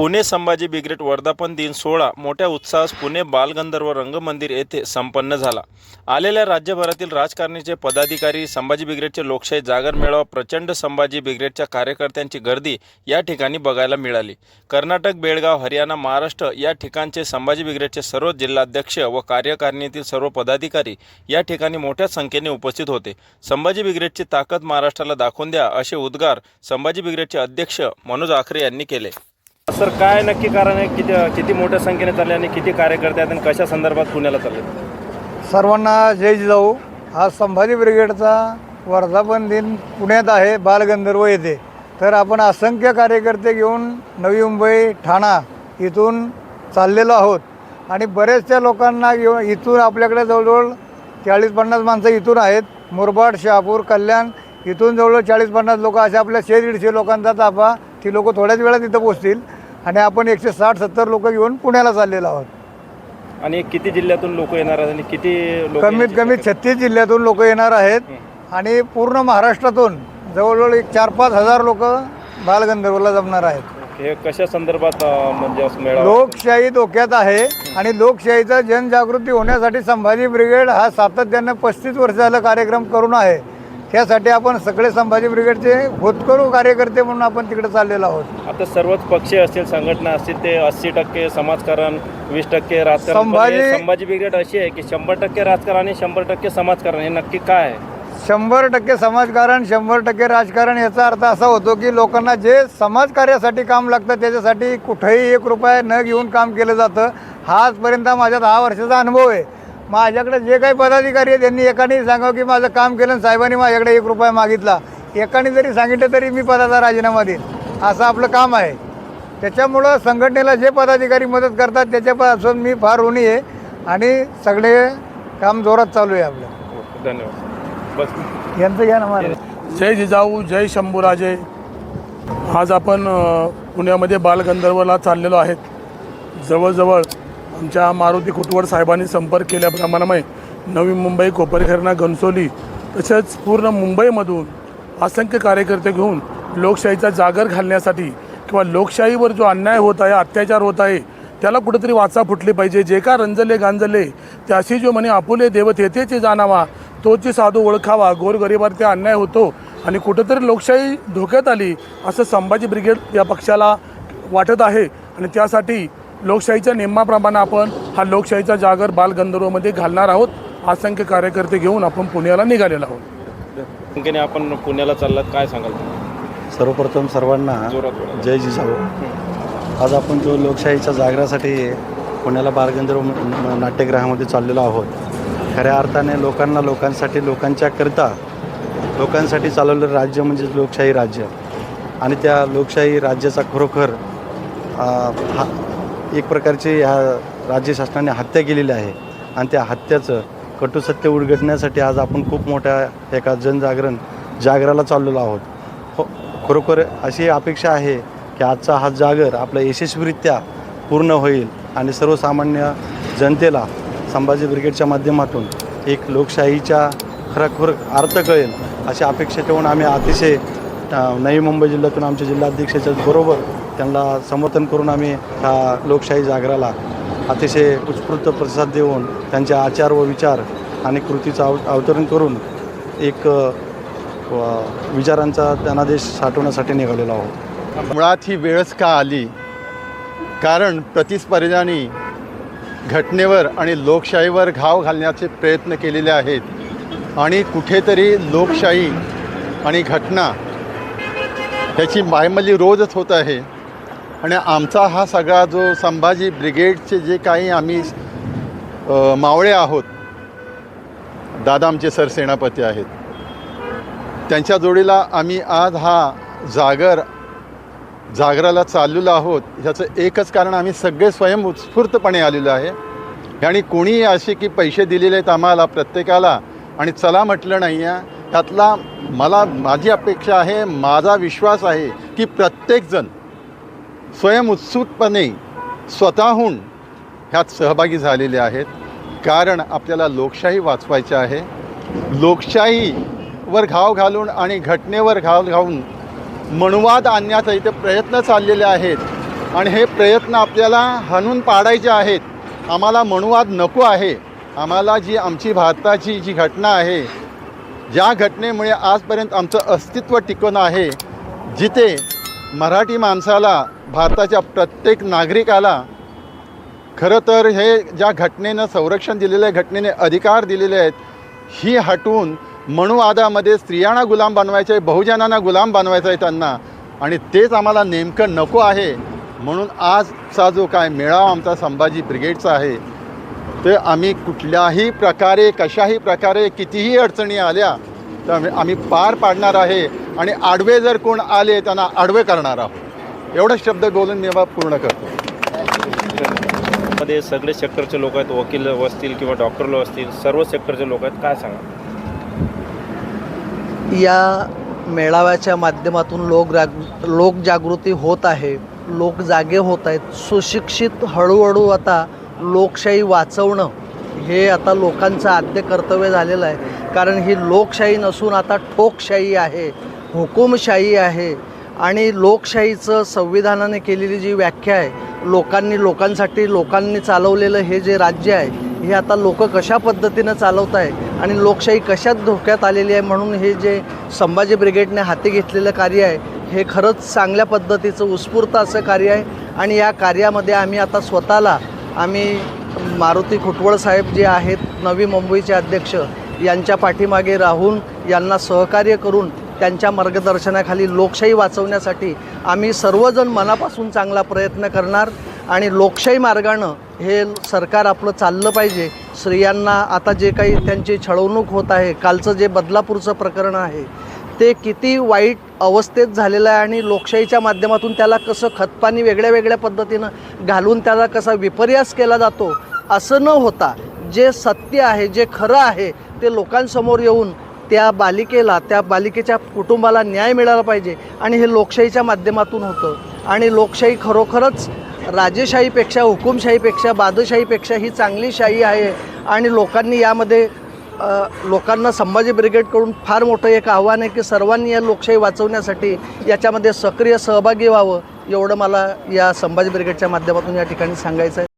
Pune Sambhaji brigade वर्धापन दिन सोहळा मोठ्या उत्साहात पुणे बालगंधर्व रंगमंदिर येथे संपन्न झाला. आलेल्या राज्यभरातील राजकारणीचे पदाधिकारी संभाजी ब्रिगेडचे लोकशाही जागर मेळावा प्रचंड संभाजी ब्रिगेडच्या कार्यकर्त्यांची गर्दी या ठिकाणी बघायला मिळाली. कर्नाटक बेळगाव हरियाणा महाराष्ट्र या ठिकाणचे संभाजी ब्रिगेडचे सर्व जिल्हाध्यक्ष व कार्यकारिणीतील सर्व पदाधिकारी या ठिकाणी मोठ्या संख्येने उपस्थित होते. संभाजी ब्रिगेडची ताकद महाराष्ट्राला दाखवून द्या असे उद्गार संभाजी ब्रिगेडचे अध्यक्ष मनोज आखरे यांनी केले. सर काय नक्की कारण आहे? किती किती मोठ्या संख्येने चालले आणि किती कार्यकर्ते आहेत आणि कशा संदर्भात पुण्याला चालले? सर्वांना जय जिजाऊ. हा संभाजी ब्रिगेडचा वर्धापन दिन पुण्यात आहे बालगंधर्व येथे. तर आपण असंख्य कार्यकर्ते घेऊन नवी मुंबई ठाणा इथून चाललेलो आहोत. आणि बरेचशा लोकांना घेऊन इथून आपल्याकडे जवळजवळ चाळीस पन्नास माणसं इथून आहेत. मुरबाड शहापूर कल्याण इथून जवळजवळ चाळीस पन्नास लोक असे आपल्या शे दीडशे लोकांचा ताफा. ती लोक थोड्याच वेळात इथं पोचतील. आणि आपण एकशे साठ सत्तर लोक घेऊन पुण्याला चाललेलो आहोत. आणि किती जिल्ह्यातून लोक येणार आहेत आणि किती लोक कमीत कमी छत्तीस जिल्ह्यातून लोक येणार आहेत आणि पूर्ण महाराष्ट्रातून जवळजवळ एक चार पाच हजार लोक बालगंधर्वला जमणार आहेत. हे कशा संदर्भात अं, म्हणजे असं मेळावा? लोकशाही धोक्यात आहे आणि लोकशाहीचा जनजागृती होण्यासाठी संभाजी ब्रिगेड हा सातत्यानं पस्तीस वर्ष झालं कार्यक्रम करून आहे. त्यासाठी आपण सगळे संभाजी ब्रिगेडचे होतकरू कार्यकर्ते म्हणून आपण तिकडे चाललेलो आहोत. आता सर्वच पक्ष असतील संघटना असतील ते अस्सी टक्के समाजकारण वीस टक्के राजकारण. पण संभाजी- हे संभाजी ब्रिगेड अशी आहे की शंभर टक्के राजकारण आणि शंभर टक्के समाजकारण हे नक्की काय आहे? शंभर टक्के समाजकारण शंभर टक्के राजकारण याचा अर्थ असा होतो की लोकांना जे समाजकार्यासाठी काम लागतं त्याच्यासाठी कुठेही एक रुपया न घेऊन काम केलं जातं. हा आजपर्यंत माझ्या दहा वर्षाचा अनुभव आहे. माझ्याकडे जे काही पदाधिकारी आहेत त्यांनी एकाने सांगावं की माझं काम केलं आणि साहेबांनी माझ्याकडे एक रुपया मागितला. एकाने जरी सांगितलं तरी मी पदाचा राजीनामा देईन. असं आपलं काम आहे. त्याच्यामुळं संघटनेला जे पदाधिकारी मदत करतात त्याच्यापासून मी फार ऋणी आहे आणि सगळे काम जोरात चालू आहे आपलं. धन्यवाद. बस. यांचं घ्या ना मला जय जिजाऊ जय शंभूराजे. आज आपण पुण्यामध्ये बालगंधर्वला चाललेलो आहेत. जवळजवळ आमच्या मारुती कुटवड साहेबांनी संपर्क केल्याप्रमाणे नवी मुंबई कोपरखरणा घनसोली तसेच पूर्ण मुंबईमधून असंख्य कार्यकर्ते घेऊन लोकशाहीचा जागर घालण्यासाठी किंवा लोकशाहीवर जो अन्याय होत आहे अत्याचार होत आहे त्याला कुठेतरी वाचा फुटली पाहिजे. जे का रंजले गांजले त्याशी जो म्हणे आपुले देवत येतेचे जाणावा तोची साधू ओळखावा गोरगरिबावर ते अन्याय होतो आणि कुठंतरी लोकशाही धोक्यात आली असं संभाजी ब्रिगेड या पक्षाला वाटत आहे. आणि त्यासाठी लोकशाहीच्या नियमाप्रमाणे आपण हा लोकशाहीचा जागर बालगंधर्वमध्ये घालणार आहोत. असंख्य कार्यकर्ते घेऊन आपण पुण्याला निघालेलो आहोत. संख्येने आपण पुण्याला चाललात काय सांगाल? सर्वप्रथम सर्वांना. जय जिजाऊ. आज आपण जो लोकशाहीच्या जागरासाठी पुण्याला बालगंधर्व नाट्यगृहामध्ये चाललेलो आहोत खऱ्या अर्थाने लोकांना लोकांसाठी लोकांच्या करता लोकांसाठी चालवलेलं राज्य म्हणजे लोकशाही राज्य. आणि त्या लोकशाही राज्याचा खरोखर हा एक प्रकारची ह्या राज्य शासनाने हत्या केलेली आहे. आणि त्या हत्याचं कटुसत्य उलगडण्यासाठी आज आपण खूप मोठ्या एका जनजागरण जागराला चाललेलो आहोत. हो खरोखर अशी अपेक्षा आहे की आजचा हा जागर आपला यशस्वीरित्या पूर्ण होईल आणि सर्वसामान्य जनतेला संभाजी ब्रिगेडच्या माध्यमातून एक लोकशाहीच्या खरोखर अर्थ कळेल अशी अपेक्षा ठेवून आम्ही अतिशय नवी मुंबई जिल्ह्यातून आमचे जिल्हाध्यक्षाच्या बरोबर त्यांना समर्थन करून आम्ही ह्या लोकशाही जागराला अतिशय उत्स्फूर्त प्रतिसाद देऊन त्यांचे आचार व विचार आणि कृतीचं अव अवतरण करून एक विचारांचा धनादेश साठवण्यासाठी निघालेलो आहोत. मुळात ही वेळच का आली? कारण प्रतिस्पर्ध्यांनी घटनेवर आणि लोकशाहीवर घाव घालण्याचे प्रयत्न केलेले आहेत आणि कुठेतरी लोकशाही आणि घटना ह्याची मायमली रोजच होत आहे. आणि आमचा हा सगळा जो संभाजी ब्रिगेडचे जे काही आम्ही मावळे आहोत दादा आमचे सरसेनापती आहेत. त्यांच्या जोडीला आम्ही आज हा जागर जागराला चाललेलो आहोत. ह्याचं एकच कारण आम्ही सगळे स्वयं उत्स्फूर्तपणे आलेलो आहे. आणि कोणीही असे की पैसे दिलेले आहेत आम्हाला प्रत्येकाला. आणि चला म्हटलं नाही आहे त्यातला मला माझी अपेक्षा आहे माझा विश्वास आहे की प्रत्येकजण स्वयंउत्सुकपणे स्वतःहून ह्यात सहभागी झालेले आहेत. कारण आपल्याला लोकशाही वाचवायची आहे. लोकशाहीवर घाव घालून आणि घटनेवर घाव घालून मनुवाद आणण्याचा इथे प्रयत्न चाललेले आहेत. आणि हे प्रयत्न आपल्याला हाणून पाडायचे आहेत. आम्हाला मनुवाद नको आहे. आम्हाला जी आमची भारताची जी घटना आहे ज्या घटनेमुळे आजपर्यंत आमचं अस्तित्व टिकून आहे जिथे मराठी माणसाला भारताच्या प्रत्येक नागरिकाला खरं तर हे ज्या घटनेनं संरक्षण दिलेलं आहे घटनेने अधिकार दिलेले आहेत ही हटवून मनुवादामध्ये स्त्रियांना गुलाम बनवायचं आहे बहुजनांना गुलाम बनवायचं आहे त्यांना. आणि तेच आम्हाला नेमकं नको आहे म्हणून आजचा जो काय मेळावा आमचा संभाजी ब्रिगेडचा आहे ते आम्ही कुठल्याही प्रकारे कशाही प्रकारे कितीही अडचणी आल्या तर आम्ही- आम्ही पार पाडणार आहे आणि आडवे जर कोण आले त्यांना आडवे करणार आहोत. एवढंच शब्द बोलून मी बा पूर्ण करतो. मध्ये सगळे सेक्टरचे लोक आहेत वकील असतील किंवा डॉक्टर लोक असतील सर्व सेक्टरचे लोक आहेत काय सांगा? या मेळाव्याच्या माध्यमातून लोक जाग लोकजागृती होत आहे लोक जागे होत आहेत सुशिक्षित हळूहळू आता लोकशाही वाचवणं हे आता लोकांचं आद्य कर्तव्य झालेलं आहे. कारण ही लोकशाही नसून आता ठोकशाही आहे हुकुमशाही आहे. आणि लोकशाहीचं संविधानाने केलेली जी व्याख्या आहे लोकांनी लोकांसाठी लोकांनी चालवलेलं हे जे राज्य आहे हे आता लोक कशा पद्धतीनं चालवत आहे आणि लोकशाही कशात धोक्यात आलेली आहे म्हणून हे जे संभाजी ब्रिगेडने हाती घेतलेलं कार्य आहे हे खरंच चांगल्या पद्धतीचं उत्स्फूर्त असं कार्य आहे. आणि या कार्यामध्ये आम्ही आता स्वतःला आम्ही मारुती खुटवळ साहेब जे आहेत नवी मुंबईचे अध्यक्ष यांच्या पाठीमागे राहून यांना सहकार्य करून त्यांच्या मार्गदर्शनाखाली लोकशाही वाचवण्यासाठी आम्ही सर्वजण मनापासून चांगला प्रयत्न करणार आणि लोकशाही मार्गानं हे सरकार आपलं चाललं पाहिजे. स्त्रियांना आता जे काही त्यांची छळवणूक होत आहे कालचं जे बदलापूरचं प्रकरण आहे ते किती वाईट अवस्थेत झालेलं आहे आणि लोकशाहीच्या माध्यमातून त्याला कसं खतपाणी वेगळ्या वेगळ्या पद्धतीनं घालून त्याला कसा विपर्यास केला जातो असं न होता जे सत्य आहे जे खरं आहे ते लोकांसमोर येऊन त्या बालिकेला त्या बालिकेच्या कुटुंबाला न्याय मिळाला पाहिजे आणि हे लोकशाहीच्या माध्यमातून होतं. आणि लोकशाही खरोखरच राजेशाहीपेक्षा हुकुमशाहीपेक्षा बादशाहीपेक्षा ही चांगली शाही आहे आणि लोकांनी यामध्ये लोकांना संभाजी ब्रिगेडकडून फार मोठं एक आव्हान आहे की सर्वांनी या लोकशाही वाचवण्यासाठी याच्यामध्ये सक्रिय सहभागी व्हावं एवढं मला या संभाजी ब्रिगेडच्या माध्यमातून या ठिकाणी सांगायचं आहे.